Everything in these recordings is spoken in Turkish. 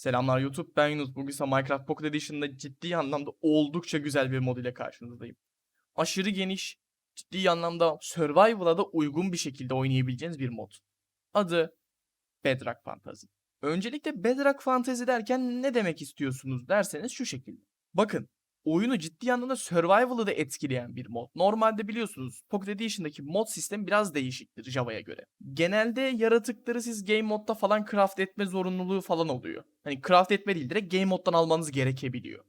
Selamlar YouTube, ben Yunus. Bugün ise Minecraft Pocket Edition'da ciddi anlamda oldukça güzel bir mod ile karşınızdayım. Aşırı geniş, ciddi anlamda Survival'a da uygun bir şekilde oynayabileceğiniz bir mod. Adı Bedrock Fantasy. Öncelikle Bedrock Fantasy derken ne demek istiyorsunuz derseniz şu şekilde. Bakın, oyunu ciddi anlamda Survival'ı da etkileyen bir mod. Normalde biliyorsunuz Pocket Edition'daki mod sistemi biraz değişiktir Java'ya göre. Genelde yaratıkları siz game modda falan craft etme zorunluluğu falan oluyor. Hani craft etme değil direkt game moddan almanız gerekebiliyor.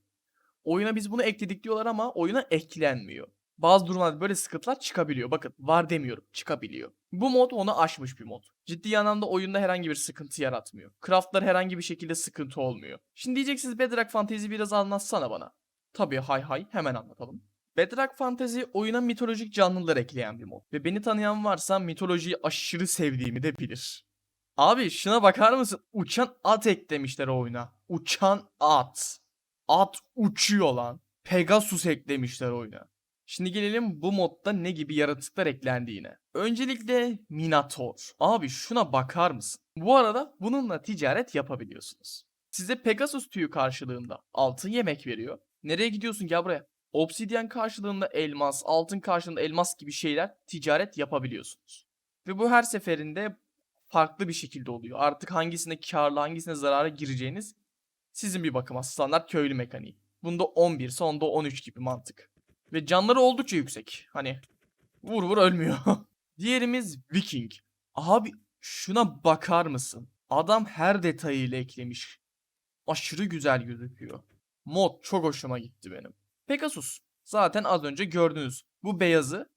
Oyuna biz bunu ekledik diyorlar ama oyuna eklenmiyor. Bazı durumlarda böyle sıkıntılar çıkabiliyor. Bakın var demiyorum çıkabiliyor. Bu mod onu aşmış bir mod. Ciddi anlamda oyunda herhangi bir sıkıntı yaratmıyor. Craftlar herhangi bir şekilde sıkıntı olmuyor. Şimdi diyeceksiniz Bedrock Fantasy biraz anlatsana bana. Tabii hay hay hemen anlatalım. Bedrock Fantasy oyuna mitolojik canlılar ekleyen bir mod. Ve beni tanıyan varsa mitolojiyi aşırı sevdiğimi de bilir. Abi şuna bakar mısın? Uçan at eklemişler oyuna. Uçan at. At uçuyor lan. Pegasus eklemişler oyuna. Şimdi gelelim bu modda ne gibi yaratıklar eklendiğine. Öncelikle Minotaur. Abi şuna bakar mısın? Bu arada bununla ticaret yapabiliyorsunuz. Size Pegasus tüyü karşılığında altın yemek veriyor. Nereye gidiyorsun gel buraya. Obsidyen karşılığında elmas, altın karşılığında elmas gibi şeyler ticaret yapabiliyorsunuz. Ve bu her seferinde farklı bir şekilde oluyor. Artık hangisine karlı hangisine zarara gireceğiniz sizin bir bakıma standart köylü mekaniği. Bunda 11 ise onda 13 gibi mantık. Ve canları oldukça yüksek. Hani vur vur ölmüyor. Diğerimiz Viking. Abi şuna bakar mısın? Adam her detayıyla eklemiş. Aşırı güzel gözüküyor. Mod çok hoşuma gitti benim. Pegasus. Zaten az önce gördünüz. Bu beyazı,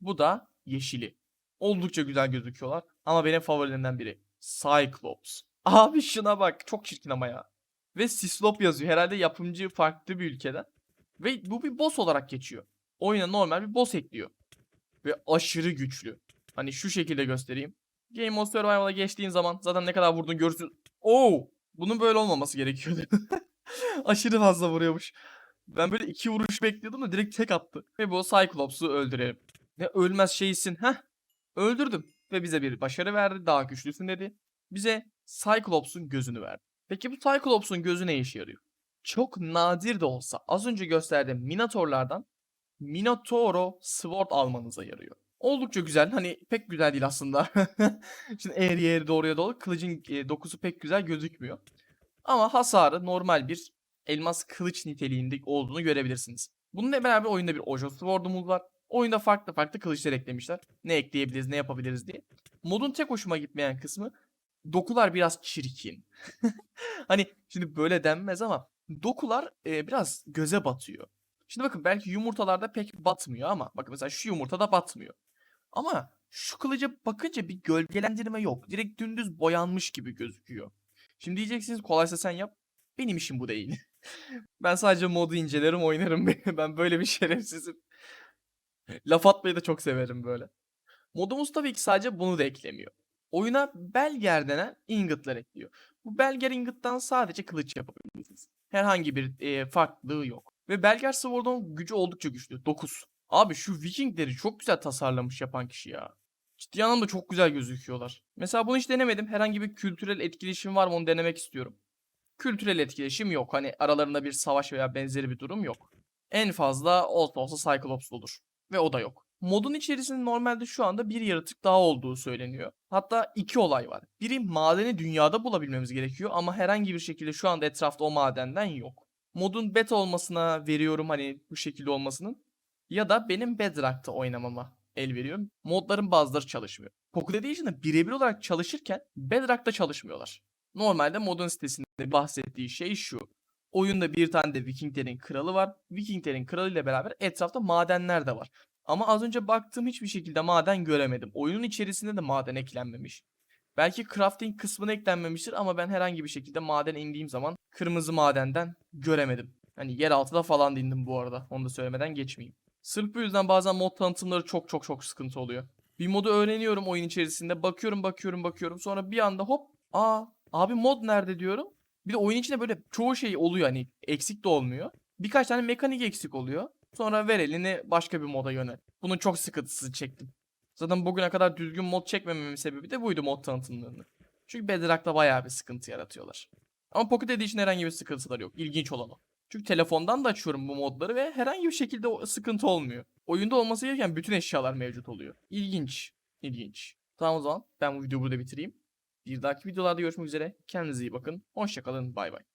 bu da yeşili. Oldukça güzel gözüküyorlar. Ama benim favorilerimden biri. Cyclops. Abi şuna bak. Çok çirkin ama ya. Ve Sislop yazıyor. Herhalde yapımcı farklı bir ülkeden. Ve bu bir boss olarak geçiyor. Oyuna normal bir boss ekliyor. Ve aşırı güçlü. Hani şu şekilde göstereyim. Game of Survival'a geçtiğin zaman zaten ne kadar vurduğunu görürsün. Oo! Bunun böyle olmaması gerekiyordu. aşırı fazla vuruyormuş. Ben böyle iki vuruş bekliyordum da direkt tek attı. Ve bu Cyclops'u öldürelim. Ne ölmez şeysin. Heh. Öldürdüm. Ve bize bir başarı verdi. Daha güçlüsün dedi. Bize Cyclops'un gözünü verdi. Peki bu Cyclops'un gözü ne işe yarıyor? Çok nadir de olsa az önce gösterdiğim Minotaur'lardan Minotauro Sword almanıza yarıyor. Oldukça güzel. Hani pek güzel değil aslında. Şimdi eğri eğri doğruya doğru kılıcın e, dokusu pek güzel gözükmüyor. Ama hasarı normal bir elmas kılıç niteliğinde olduğunu görebilirsiniz. Bununla beraber oyunda bir Ojo Sword'umuz var. Oyunda farklı farklı kılıçlar eklemişler. Ne ekleyebiliriz, ne yapabiliriz diye. Modun tek hoşuma gitmeyen kısmı dokular biraz çirkin. hani şimdi böyle denmez ama dokular e, biraz göze batıyor. Şimdi bakın belki yumurtalarda pek batmıyor ama bakın mesela şu yumurtada batmıyor. Ama şu kılıca bakınca bir gölgelendirme yok. Direkt dümdüz boyanmış gibi gözüküyor. Şimdi diyeceksiniz kolaysa sen yap. Benim işim bu değil. ben sadece modu incelerim oynarım. ben böyle bir şerefsizim. Laf atmayı da çok severim böyle. Modumuz tabii ki sadece bunu da eklemiyor. Oyuna Belger denen ingotlar ekliyor. Bu Belger ingot'tan sadece kılıç yapabilirsiniz. Herhangi bir e, farklılığı yok. Ve Belger Sword'un gücü oldukça güçlü. 9. Abi şu Vikingleri çok güzel tasarlamış yapan kişi ya. Ciddi anlamda çok güzel gözüküyorlar. Mesela bunu hiç denemedim. Herhangi bir kültürel etkileşim var mı onu denemek istiyorum. Kültürel etkileşim yok. Hani aralarında bir savaş veya benzeri bir durum yok. En fazla olsa olsa Cyclops olur. Ve o da yok. Modun içerisinde normalde şu anda bir yaratık daha olduğu söyleniyor. Hatta iki olay var. Biri madeni dünyada bulabilmemiz gerekiyor ama herhangi bir şekilde şu anda etrafta o madenden yok. Modun beta olmasına veriyorum hani bu şekilde olmasının. Ya da benim Bedrock'ta oynamama el veriyor. Modların bazıları çalışmıyor. Pocket Edition'da birebir olarak çalışırken Bedrock'ta çalışmıyorlar. Normalde modun sitesinde bahsettiği şey şu. Oyunda bir tane de Vikinglerin kralı var. Vikinglerin kralı ile beraber etrafta madenler de var. Ama az önce baktığım hiçbir şekilde maden göremedim. Oyunun içerisinde de maden eklenmemiş. Belki crafting kısmına eklenmemiştir ama ben herhangi bir şekilde maden indiğim zaman kırmızı madenden göremedim. Hani yer altında falan dindim bu arada. Onu da söylemeden geçmeyeyim. Sırf bu yüzden bazen mod tanıtımları çok çok çok sıkıntı oluyor. Bir modu öğreniyorum oyun içerisinde. Bakıyorum bakıyorum bakıyorum. Sonra bir anda hop. Aa abi mod nerede diyorum. Bir de oyun içinde böyle çoğu şey oluyor hani eksik de olmuyor. Birkaç tane mekanik eksik oluyor. Sonra ver elini başka bir moda yönel. Bunun çok sıkıntısını çektim. Zaten bugüne kadar düzgün mod çekmememin sebebi de buydu mod tanıtımlarını. Çünkü Bedrock'ta bayağı bir sıkıntı yaratıyorlar. Ama Pocket Edition herhangi bir sıkıntıları yok. İlginç olan o. Çünkü telefondan da açıyorum bu modları ve herhangi bir şekilde sıkıntı olmuyor. Oyunda olması gereken bütün eşyalar mevcut oluyor. İlginç. İlginç. Tamam o zaman ben bu videoyu burada bitireyim. Bir dahaki videolarda görüşmek üzere. Kendinize iyi bakın. Hoşçakalın. Bay bay.